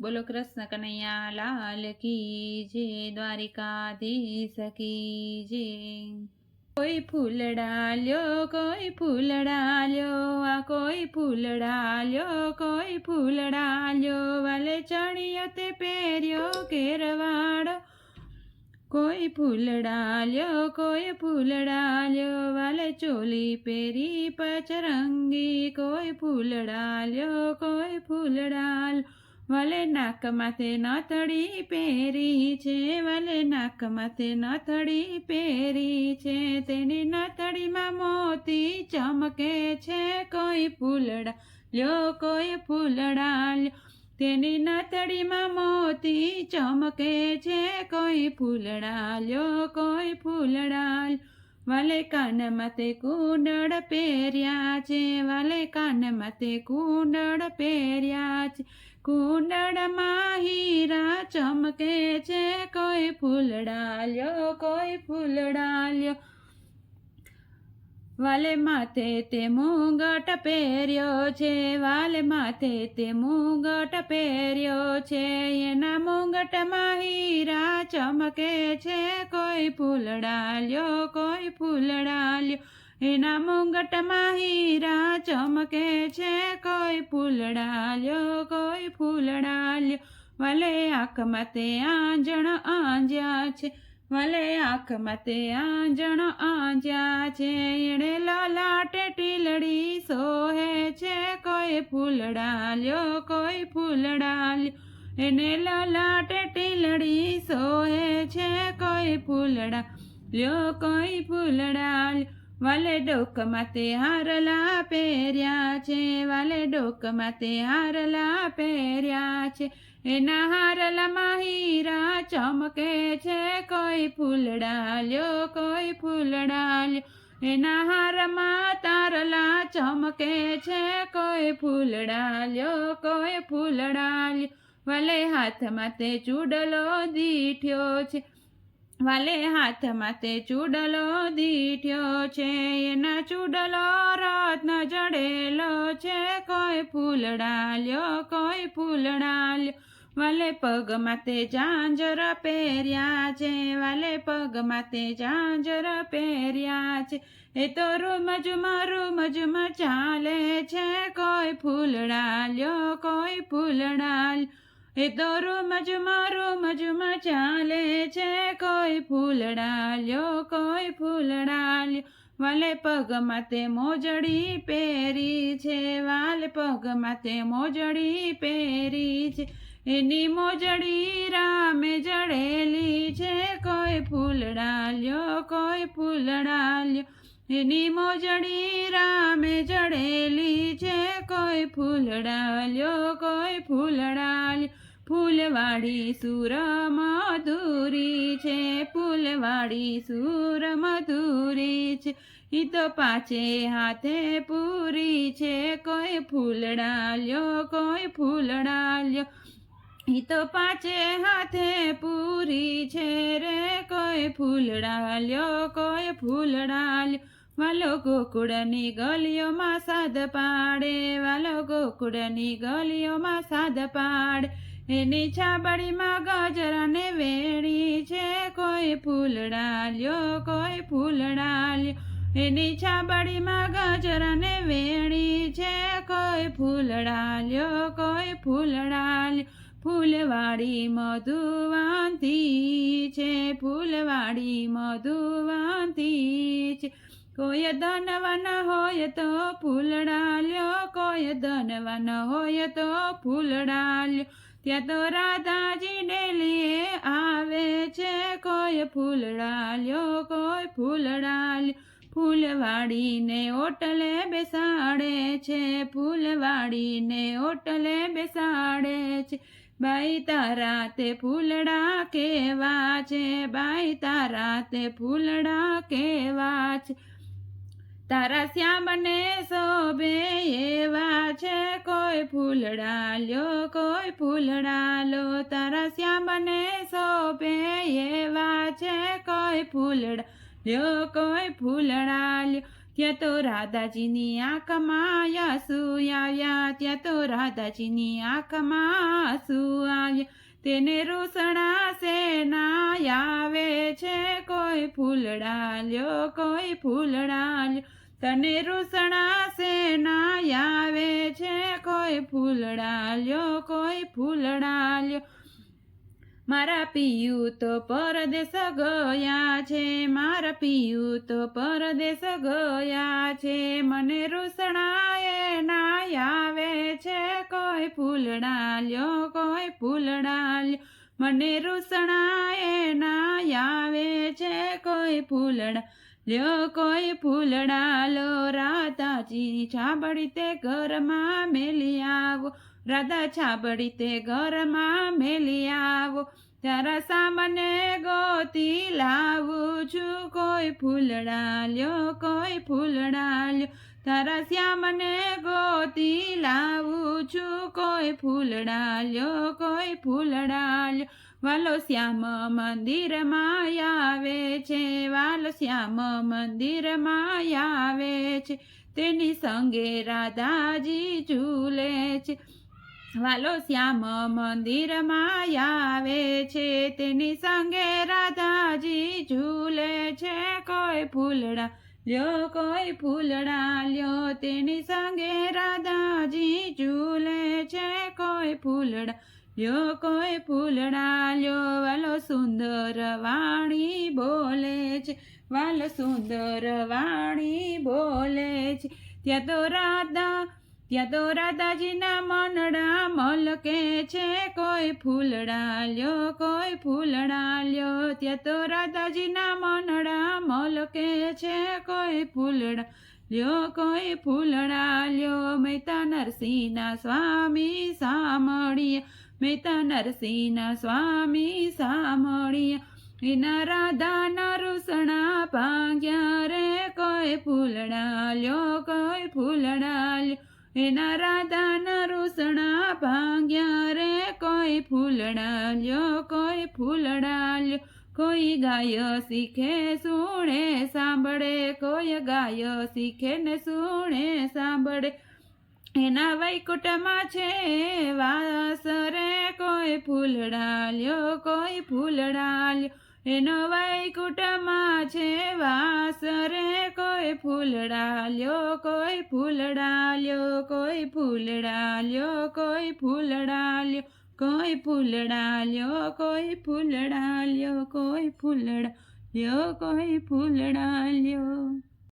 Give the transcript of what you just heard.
બોલો કૃષ્ણ કનૈયા લાલ કી જે દ્વારિકાધીશ કી કોઈ ફૂલડાલ્યો કોઈ ફૂલડાલ્યો આ કોઈ ફૂલડાલ્યો કોઈ ફૂલડાલ્યો વાલે ચણિયો તે પહેર્યો કેરવાડો કોઈ ફૂલડાલ્યો કોઈ ફૂલડાલ્યો વાલે ચોલી પહેરી પચરંગી. કોઈ ફૂલડાલ્યો કોઈ ફૂલડાલ વાલે નાક માથે નથડી પહેરી છે, વલે નાક માથે નથડી પહેરી છે, તેની નથડીમાં મોતી ચમકે છે, કોઈ ફૂલડા લ્યો, કોઈ ફૂલડા તેની નથડીમાં મોતી ચમકે છે, કોઈ ફૂલડા લ્યો, કોઈ ફૂલડા. વાલે કાનમાં તે કુંડળ પહેર્યા છે વાલે કાનમાં તે કુંડળ પહેર્યા છે. કુંડળમાં હીરા ચમકે છે, કોઈ ફૂલ ડાલ્યો કોઈ ફૂલ લ્યો વાલે માથે તે મૂંગટ પહેર્યો છે, વાલે માથે તે મુંગટ પહેર્યો છે, એના મુંગટમાં હીરા ચમકે છે, કોઈ ફૂલ ડાલ્યો કોઈ ફૂલ ડાલ્યો એના મુંગટમાં હીરા ચમકે છે, કોઈ ફૂલ ડાલ્યો કોઈ ફૂલ ડાલ્યો વાલે આંખમાં તે આંજણ આંજ્યા છે વાલે આંખ મતે આંજણ આંજ્યા છે, એણે લલાટે ટીલડી સોહે છે, કોઈ ફૂલડા લ્યો કોઈ ફૂલ ડાલ્યો એને લલાટે ટીલડી સોહે છે, કોઈ ફૂલડા લ્યો કોઈ ફૂલડા લ્યો વાલે ડોકમાં તે હારલા પહેર્યા છે વાલે ડોકમાં તે હારલા પહેર્યા છે. એના હારલામાં હીરા ચમકે છે, કોઈ ફૂલ ડાલ્યો કોઈ ફૂલ ડાલ્યો એના હારમાં તારલા ચમકે છે, કોઈ ફૂલ ડાલ્યો કોઈ ફૂલ ડાલ્યો વાલે હાથમાં તે ચૂડલો દીઠ્યો છે વાલે હાથમાં તે ચૂડલો દીઠ્યો છે, એના ચૂડલો રત્ન જડેલો છે, કોઈ ફૂલ ડાલ્યો કોઈ ફૂલ ડાલ્યો વાલે પગમાં તે ઝાંઝર પહેર્યા છે, વાલે પગમાં તે ઝાંઝર પહેર્યા છે. એ તો રૂમજમાં રૂમજમાં ચાલે છે, કોઈ ફૂલ ડાલ્યો કોઈ ફૂલ લ્યો એ તો રૂમજમાં રૂમજમાં ચાલે છે, કોઈ ફૂલ ડાલ્યો કોઈ ફૂલ ડાલ્યો વાલે પગમાં તે મોજડી પહેરી છે, વાલે પગમાં તે મોજડી પહેરી છે. એની મોજડી રામે જડેલી છે, કોઈ ફૂલ ડાલ્યો કોઈ ફૂલ લ્યો એની મોજડી રામે જડેલી છે, કોઈ ફૂલડાલ્યો કોઈ ફૂલડાલ્યો ફૂલવાડી સુર મધુરી છે, ફૂલવાડી સુર મધુરી છે. ઈ તો પાછે હાથે પૂરી છે, કોઈ ફૂલડાલ્યો કોઈ ફૂલડાલ્યો ઈ તો પાછે હાથે પૂરી છે રે, કોઈ ફૂલડાલ્યો કોઈ ફૂલડા લ્યો વાલો ગોકુળની ગલીઓમાં સાદ પાડે વાલો ગોકુળની ગલીઓમાં સાદ પાડે. એની છાબડીમાં ગજરાને વેણી છે, કોઈ ફૂલડાલ્યો કોઈ ફૂલડા લ્યો એની છાબડીમાં ગજરાને વેણી છે, કોઈ ફૂલ ડાલ્યો, કોઈ ફૂલડાલ્યો ફૂલવાડી મધુવાંતી છે, ફૂલવાડી મધુવાંતી છે. કોઈ ધનવાન હોય તો ફૂલડા લ્યો, કોઈ ધનવાન હોય તો ફૂલડા લ્યો. ત્યાં તો રાધાજી ડેલીએ આવે છે, કોઈ ફૂલડા લ્યો, કોઈ ફૂલડા લ્યો. ફૂલવાડીને ઓટલે બેસાડે છે, ફૂલવાડીને ઓટલે બેસાડે છે. બાઈ તારા તે ફૂલડા કેવા છે, બાઈ તારા તે ફૂલડા કેવા છે. તારા શ્યામને શોભે એવા છે, કોઈ ફૂલડા લ્યો કોઈ ફૂલડા લો તારા શ્યામને શોભે એવા છે, કોઈ ફૂલડા લ્યો કોઈ ફૂલડા લ્યો ત્યાં તો રાધાજીની આંખમાં આંસુ આવ્યા, ત્યાં તો રાધાજીની આંખમાં આંસુ આવ્યા. તેને રૂસણા સેના આવે છે, કોઈ ફૂલડા લ્યો કોઈ ફૂલડા લ્યો તને રૂસણા સે ના આવે છે, કોઈ ફૂલડાલ્યો કોઈ ફૂલડાલ્યો. મારા પિયું તો પરદેશ ગયા છે, મારા પિયું તો પરદેશ ગયા છે. મને રૂસણાએ ના આવે છે, કોઈ ફૂલડાલ્યો કોઈ ફૂલડાલ્યો. મને રૂસણાએ ના આવે છે, કોઈ ફૂલડા લ્યો કોઈ ફૂલડા લો રાધાજી છાબડી તે ઘરમાં મેલી આવો. રાધા છાબડી તે ઘરમાં મેલી આવો. તારા સામને ગોતી લાવું છું. કોઈ ફૂલડા લ્યો કોઈ ફૂલડા લ્યો તારા શ્યામને ગોતી લાવું છું. કોઈ ફૂલડા લ્યો કોઈ ફૂલડા લ્યો વાલો શ્યામ મંદિરમાં આવે છે. વાલો શ્યામ મંદિરમાં આવે છે. તેની સંગે રાધાજી ઝૂલે છે. વાલો શ્યામ મંદિરમાં આવે છે. તેની સંગે રાધાજી ઝૂલે છે. કોઈ ફૂલડા લ્યો કોઈ ફૂલડા, લ્યો તેની સંગે રાધાજી ઝૂલે છે કોઈ ફૂલડા. લ્યો કોઈ ફૂલડા, લ્યો વાલો સુંદર વાણી બોલે છે, વાલો સુંદર વાણી બોલે છે. ત્યાં તો રાધા ત્યાં તો રાધાજીના મનડા મલકે છે, કોઈ ફૂલડા લ્યો કોઈ ફૂલડા લ્યો ત્યાં તો રાધાજીના મનડા મલકે છે, કોઈ ફૂલડા લ્યો કોઈ ફૂલડા લ્યો મહેતા નરસિંહના સ્વામી સામળીએ મહેતા નરસિંહના સ્વામી સામળીએ એના રાધા નરુસણા ભાગ્યા રે, કોઈ ફૂલડા લ્યો કોઈ ફૂલડા લ્યો એના રાધાના નરુસણા ભાંગ્યા રે, કોઈ ફૂલડા લ્યો કોઈ ફૂલડા લ્યો કોઈ ગાય શીખે સુણે સાંભળે, કોઈ ગાય શીખે ને સુણે સાંભળે. એના વૈકુટમાં છે વાસ રે કોઈ ફૂલડા લ્યો કોઈ ફૂલડા લ્યો એનો વૈકુટમાં છે વાસ રે કોઈ ફૂલડાલ્યો કોઈ ફૂલડાલ્યો કોઈ ફૂલડાલ્યો કોઈ ફૂલડાલ્યો કોઈ ફૂલડાલ્યો કોઈ ફૂલડાલ્યો કોઈ ફૂલડાલ્યો, કોઈ ફૂલડા લ્યો